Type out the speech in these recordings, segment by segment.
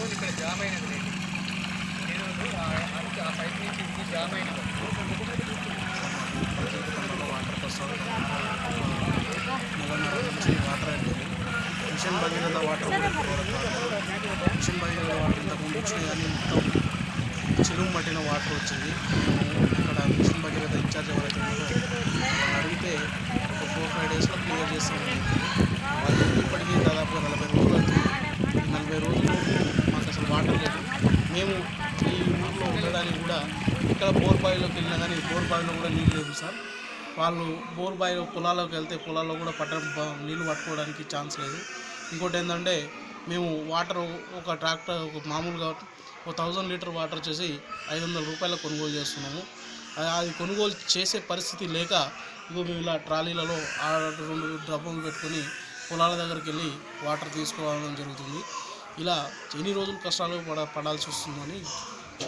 రోజు ఇక్కడ జామ్ అయినది లేదు. ఎన్ని రోజులు ఆ- పైప్ నుంచి ఇది జామ్ అయినది. వాటర్ కోసం నుంచి వాటర్ అయిపోయింది mission Bhagiratha water mission Bhagiratha water ఇంతకుముందు వచ్చినాయి మొత్తం చెరువు పట్టిన వాటర్ వచ్చింది. మేము ఇక్కడ మిషన్ భగీరథ ఇన్ఛార్జ్ ఎవరైతే ఉన్నారో అడిగితే ఒక ఫోర్ ఫైవ్ డేస్లో క్లియర్ చేస్తామని వాళ్ళు ఇప్పటికీ దాదాపుగా నలభై రోజులు అవుతుంది ఈ నలభై రోజులు మాకు అసలు వాటర్ లేదు మేము ఈ ఊళ్ళో ఉండడానికి కూడా ఇక్కడ బోర్బాయిలోకి వెళ్ళినా కానీ బోర్బాయిలో కూడా నీళ్ళు లేదు సార్. వాళ్ళు బోర్ బావి పొలాల్లోకి వెళ్తే పొలాల్లో కూడా పట్ట నీళ్ళు పట్టుకోవడానికి ఛాన్స్ లేదు. ఇంకోటి ఏంటంటే మేము వాటర్ ఒక ట్రాక్టర్ ఒక మామూలుగా ఒక థౌజండ్ లీటర్ వాటర్ వచ్చేసి ఐదు వందల రూపాయల కొనుగోలు చేస్తున్నాము. అది- కొనుగోలు చేసే పరిస్థితి లేక ఇగో మేము ఇలా ట్రాలీలలో ఆ రెండు డ్రమ్ములు పెట్టుకొని పొలాల దగ్గరికి వెళ్ళి వాటర్ తీసుకోవడం జరుగుతుంది. ఇలా ఎన్ని రోజులు కష్టాలు పడ పడాల్సి వస్తుందని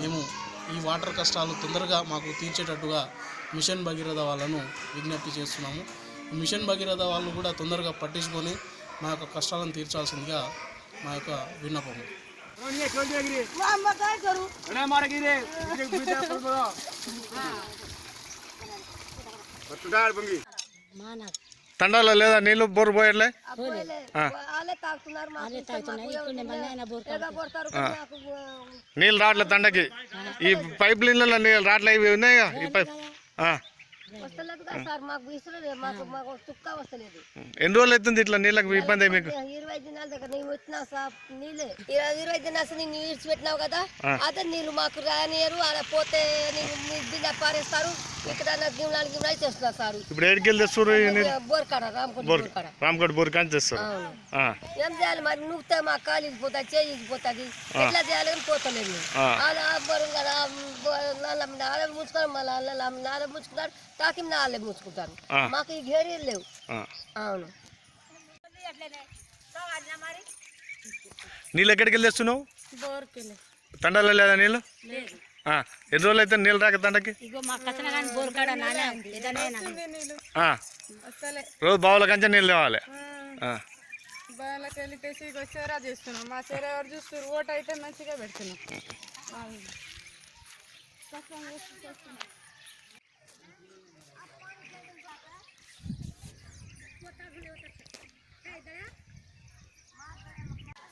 మేము ఈ వాటర్ కష్టాలు తొందరగా మాకు తీర్చేటట్టుగా మిషన్ భగీరథ వాళ్ళను విజ్ఞప్తి చేస్తున్నాము. మిషన్ భగీరథ వాళ్ళు కూడా తొందరగా పట్టించుకొని మా యొక్క కష్టాలను తీర్చాల్సిందిగా మా యొక్క విన్నపము తండాలో లేదా నీళ్ళు బోర్ మాకు నీళ్ళు రావట్లే తండకి. ఈ పైప్ లైన్లలో నీళ్ళు రావట్లే ఇవి ఉన్నాయిగా? ఈ పైప్. సార్ మాకు ఇస్తలేదు మాకు వస్తలేదు. ఎన్ని రోజులు అవుతుంది ఇట్లా నీళ్ళకి ఇబ్బంది మీకు? ఇరవై దినాల దగ్గర నేను వచ్చినా సార్ నీళ్ళే. ఇరవై ఇరవై దినాలు అసలు ఇడిచి పెట్టినావు కదా అదే నీళ్ళు మాకు రానియరు అలా పోతే పారేస్తారు ఇక్కడ గిమ్లాలు గిమ్లాలు చేస్తున్నారు సార్. ఇప్పుడు ఏడికి వెళ్ళి తెస్తారు ఈ నీళ్ళు? బోర్ కాడ రామకుంట బోర్ రామకోట తెస్తారు. ఏం చేయాలి మరి? నువ్వుతే మా కాలు ఇగిపోతుంది చేయి ఇగిపోతుంది ఎట్లా చేయాలి అని పోతలేదు. అలా కదా నాలుగు ముంచుకొని మళ్ళీ నాలుగు ముంచుకుంటారు తాకి నాలుగు ముంచుకుంటారు. మాకు ఈ గేరీలు లేవు. అవును. నీళ్ళు ఎక్కడికి వెళ్ళి తెస్తున్నావు? తండాలో లేదా నీళ్ళు? ఆ. ఎన్ని రోజులు అయితే నీళ్ళు రాక తండకి. రోజు బావుల కంచె నీళ్ళు తేవాలి. సేరా చేస్తున్నాం. మా సేర ఎవరు చూస్తారు ఓటు అయితే మంచిగా పెడుతున్నాం.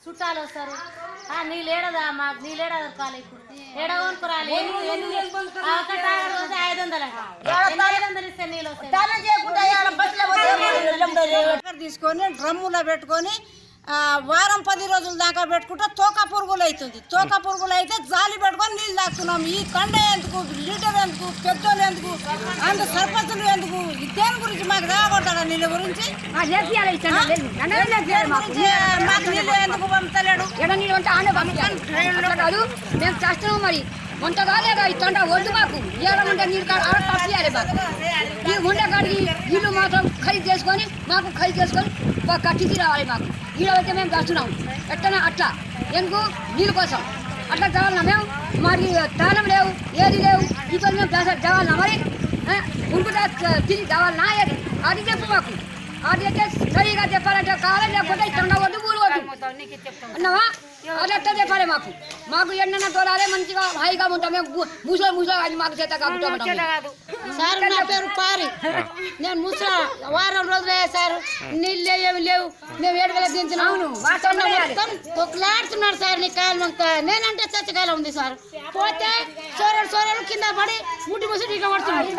చుట్టాలు వస్తారు. ఆ నీళ్ళు ఏడదా మాకు నీళ్ళు ఏడా దొరకాలి ఇప్పుడు? ఏడ కొనుక్కురాలి? ఐదు వందలు ఐదు వందలు ఇస్తే నీళ్ళు వస్తాయి. తీసుకొని డ్రమ్ములో పెట్టుకొని వారం పది రోజుల దాకా పెట్టుకుంటే తోక పురుగులు అవుతుంది. తోక పురుగులు అయితే జాలి పెట్టుకొని నీళ్ళు తాగుతున్నాం. ఈ కండ ఎందుకు లీటర్ ఎందుకు పెద్దోళ్ళు ఎందుకు అంత సర్పంచులు ఎందుకు? దేని గురించి మాకు రాగొట్టారా నీళ్ళ గురించి? మాకు నీళ్ళు ఎందుకు పంపుతలేడు మేము చేస్తున్నాం మరి. వంట కాలేదా ఇస్తుంట వద్దు మాకు. ఏడమంటే నీరు కాదు ఆడ పంపించాలి మాకు. ఈ ఉండేకాడికి ఇల్లు మాత్రం ఖరీదు చేసుకొని మాకు ఖరీదు చేసుకొని కట్టించి రావాలి మాకు. ఈడవైతే మేము చేస్తున్నాం ఎట్టనా? అట్లా. ఎందుకు? నీళ్ళ కోసం. అట్లా చదవాలన్నా మేము? మాకు తాళం లేవు ఏది లేవు. ఇప్పుడు మేము చదవాలన్నా మరి? ఉరుకుతా తిరిగి చదవాలన్నా ఏది? అది చెప్పు మాకు. అది అయితే సరిగా చెప్పాలంటే కాలం లేకపోతే ఇక్కడ వద్దు ఊరు వద్దు. అన్నావా? అది ఎట్లా చెప్పాలి మాకు. మాకు ఎన్న తోలాలే మంచిగా హాయిగా ఉంటాం. మేము మూసలో మూసలో అది మాకు చేత కాబట్టి సార్ నా పేరు పారి. నేను ముసలా. వారం రోజులు సార్. నీళ్ళు లేవు, ఏమి లేవు. మేము ఏడుగల దించినాం. మొత్తం కొట్లాడుతున్నాడు సార్ నీ కాలం అంతా నేనంటే చచ్చకాలం ఉంది సార్. పోతే సోరలు సోరలు కింద పడి ముట్టి ముసి నీకు పడుతున్నాడు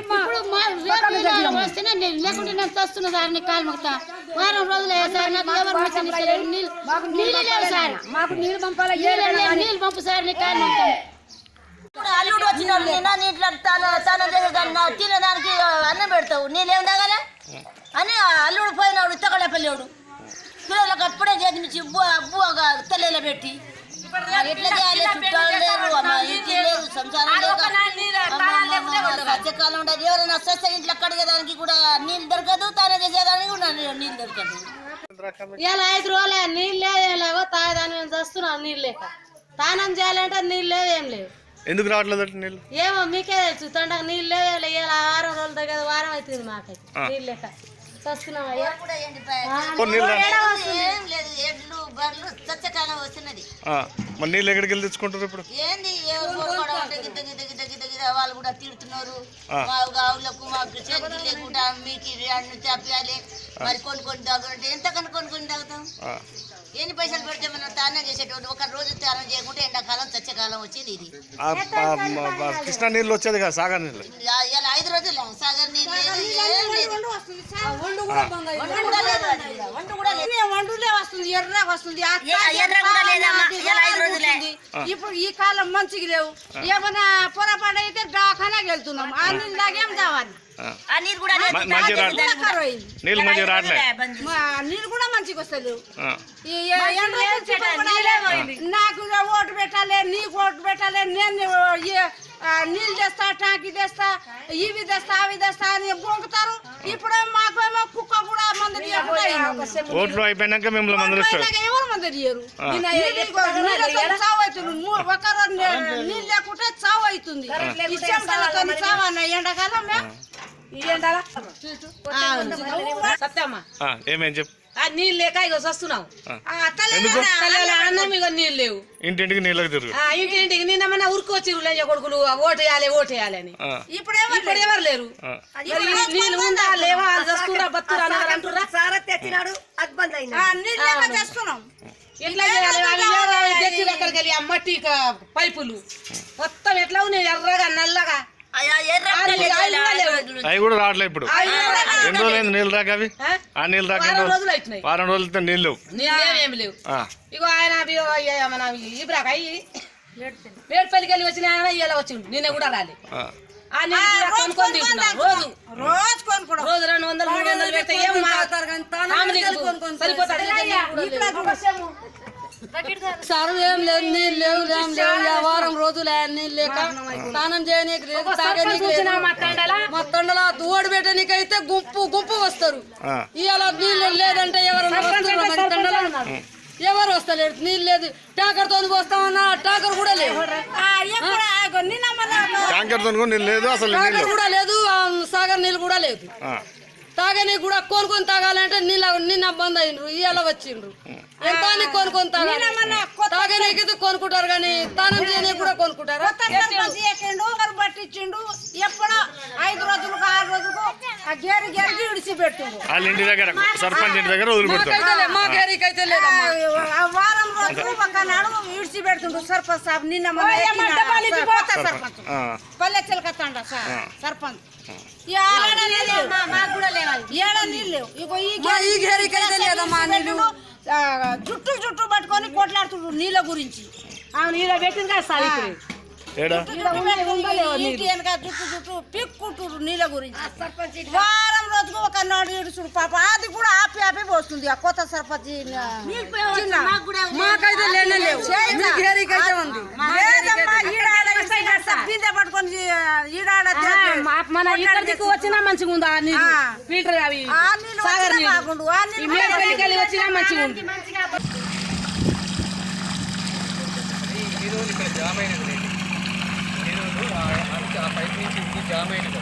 ఇప్పుడు మా రేపు ఇలా వస్తేనే నేను లేకుంటే నేను చస్తున్నా సార్ నీ కాలం అంతా వారం రోజులు అయ్యా సార్ నాకు ఎవరు. నీళ్ళు నీళ్ళు లేవు సార్. మాకు నీళ్ళు పంపాలి. నీళ్ళు లేవు, నీళ్ళు పంపు సార్ నీ కాలం అంతా ఇప్పుడు అల్లుడు వచ్చినాడు. నేను నీటిలో తన తన తినడానికి అన్నం పెడతావు. నీళ్ళేం తాగలే? అని అల్లుడు పోయినాడు. తగలపల్లేడు పిల్లలకు అప్పుడే చేతినిచ్చి బువ్వ బువ్వగా తల్లిలో పెట్టి ఎట్లా చేయాలి? చుట్టాలు లేరు అమ్మ ఇంటి లేదు సంసారం లేక మధ్యకాలం ఉండదు. ఎవరైనా వస్తే ఇంట్లో కడిగేదానికి కూడా నీళ్ళు దొరకదు తానే చేసేదానికి కూడా నీళ్ళు దొరకదు. ఇలా ఐదు రోజులే నీళ్ళు లేదు ఏం లేవో తాగదాని మేము చస్తున్నాం నీళ్ళు లేక. తానం చేయాలంటే నీళ్ళు లేవు ఏం లేవు. ఎందుకు రావట్లేదు నీళ్ళు? ఏమో మీకే తెలుసు తొండకు నీళ్ళు లేవు ఇలా వారం రోజుల దగ్గర వారం అవుతుంది మాకైతే నీళ్ళు లేక. వస్తున్నామయ్యా కూడా మరి నీళ్ళు ఎక్కడికి వెళ్ళి తెచ్చుకుంటారు ఇప్పుడు? ఏంది? ఎవరు కొనుక్కోవడం అంటే గిద్ద గిద్ద గిద్ద గిద్ద గిద్ద వాళ్ళు కూడా తిడుతున్నారు. మా గావులకు మాకు లేకుండా మీకు అన్ని మరి కొనుక్కొని తాగుంటే ఎంత కనుక్కొని తాగుతాం? ఎన్ని పైసలు పెడితే మనం తానం చేసేటోడు? ఒక రోజు తానం చేయకుంటే ఎండాకాలం చచ్చకాలం వచ్చింది ఇది. కృష్ణా నీళ్ళు వచ్చేది కదా సాగర్ నీళ్ళు. ఇలా- ఐదు రోజులు సాగర్ నీళ్ళు ఇప్పుడు ఈ కాలం మంచిగా లేవు. ఏమైనా పొరపాటు అయితే దవాఖానాకి వెళ్తున్నాం. ఆ నీళ్ళు తాగేం కావాలి? మంచిగా. నీళ్ళు మంచిగా రావట్లే నీళ్ళు కూడా మంచిగా. నాకు ఓటు పెట్టాలి నీకు ఓటు పెట్టాలి నేను నీళ్ళు తెస్తా టాంకి తెస్తా ఇవి తెస్తా అవి తెస్తా అని బొంకుతారు. ఇప్పుడు మాకేమో కుక్క కూడా మందు. ఓట్లు అయిపోయినాక మిమ్మల్ని మందులు ఎవరు మందు తీయరు? ఆ. నీళ్ళతో చావు అవుతుంది. ము- ఒక రోజు నీ- నీళ్ళు లేకుంటే చావు అవుతుంది. ఎండాకాలం ఏమేం చెప్పు. నీళ్ళు లేక ఇక వస్తున్నావు అన్నం ఇక నీళ్ళు లేవు. ఇంటింటికి నీళ్ళకి తిరుగు ఆ ఇంటి ఇంటికి నిన్న మన ఉరికి వచ్చి లేజ కొడుకులు ఓటు వేయాలి ఓటు వేయాలి అని. ఆ, ఇప్పుడు ఎవరు ఇప్పుడు ఎవరు లేరు? నీళ్ళు ఉందా లేవా అది వస్తురా బతురా అన్నారు అంటురా ఆ, నీళ్ళు లేక చేస్తున్నాం. ఎట్లా చేయాలి? అక్కడికి వెళ్ళి ఆ మట్టి పైపులు. మొత్తం ఎట్లా ఉన్నాయి? ఎర్రగా నల్లగా. అవి కూడా రావట్లే ఇప్పుడు. ఎన్ని రోజులు అయింది నీళ్ళు రాక అవి ఆ? నీళ్ళు రాక వారం రోజులు? వారం రోజులతో నీళ్ళు. ఇగో ఆయన ఇబ్రాక వెళ్ళి వచ్చిన ఆయన ఇలా వచ్చిండు నిన్న కూడా రాలే. ఆ. ఆ నీళ్ళు కూడా కొనుక్కొని తింటున్నాం రోజు. రోజు కొనుక్కోవడం. రోజు రెండు వందలు మూడు వందలు పెడితే ఏం మా ఆమె సరిపోతాడు సారు ఏం లేదు నీళ్ళు లేవు ఏం లేవు వారం రోజులు నీళ్ళు లేక స్నానం చేయనీకి లేదు తాగనీకి లేదు. మొత్తంలో ఓడి పెట్టనీకి అయితే గుంపు గుంపు వస్తారు. ఆ. ఇవాళ నీళ్ళు లేదంటే ఎవరు వస్తున్నారు మరి తండలో? ఎవరు వస్తలేరు? నీళ్ళు లేదు. ట్యాంకర్తో పోస్తామన్నా ట్యాంకర్ కూడా లేదు. ట్యాంకర్ కూడా నీళ్ళు లేదు అసలు కూడా లేదు ఆ, సాగర్ నీళ్ళు కూడా లేదు. ఆ, తాగని కూడా కొనుక్కొని తాగాలంటే నీళ్ళ నిన్న బంద్ అయినరు ఇవాళ వచ్చిండ్రు. ఎంత కొనుక్కొని తాగాలి. తాగనీకి కొనుక్కుంటారు కానీ తానం చేయనీకి కూడా కొనుక్కుంటారు సర్పంచ్ ఎక్కిండు ఒకరు పట్టించిండు. ఎప్పుడో ఐదు రోజులకు ఆరు రోజులకు ఆ గేరి గేరికి ఇడిచిపెట్టిండు వాళ్ళ ఇంటి దగ్గర సర్పంచ్ ఇంటి దగ్గర వదిలిపెడతారు మాకైతే లే- మా గేరికి అయితే ఆ వారం రోజులు ఒక నాడు ఇడిచిపెడుతుండు సర్పంచ్ సాబ్. నిన్న ఎక్కిన కొత్త సర్పంచ్. ఆ, పల్లె చిలకత్తండ సర్పంచ్. ఈ ఆడ నీళ్ళు లేవు. మాకు కూడా లేవాలి ఏడ నీళ్ళు లేవు. ఇగో ఈ మా ఈ గేరికి అయితే లేదమ్మా నీళ్ళు. జుట్టు జుట్టు పట్టుకొని కొట్లాడుతుండ్రు నీళ్ళ గురించి. అవును ఇలా పెట్టింది కదా సావిత్రి? జుట్టు జుట్టు పిక్కుంటురు నీళ్ళ? గురించి. వారం రోజుకు ఒక నాడు ఇడుచుడు పాప. అది కూడా ఆపి ఆపి పోస్తుంది ఆ కొత్త సర్పంచ్. మాకైతే లేదమ్మా, ఈడాడ పట్టుకొని ఈడాడ మన ఇక్కడ దిక్కు వచ్చినా మంచిగా ఉందా? నీళ్ళు. ఫిల్టర్ అవి. సాగర్ వచ్చినా నీళ్ళు. వచ్చినా మంచిగా ఉంది ఈ రోజు ఇక్కడ జామ్ అయినది. ఆ- పైప్ నుంచి జామ్ అయినది.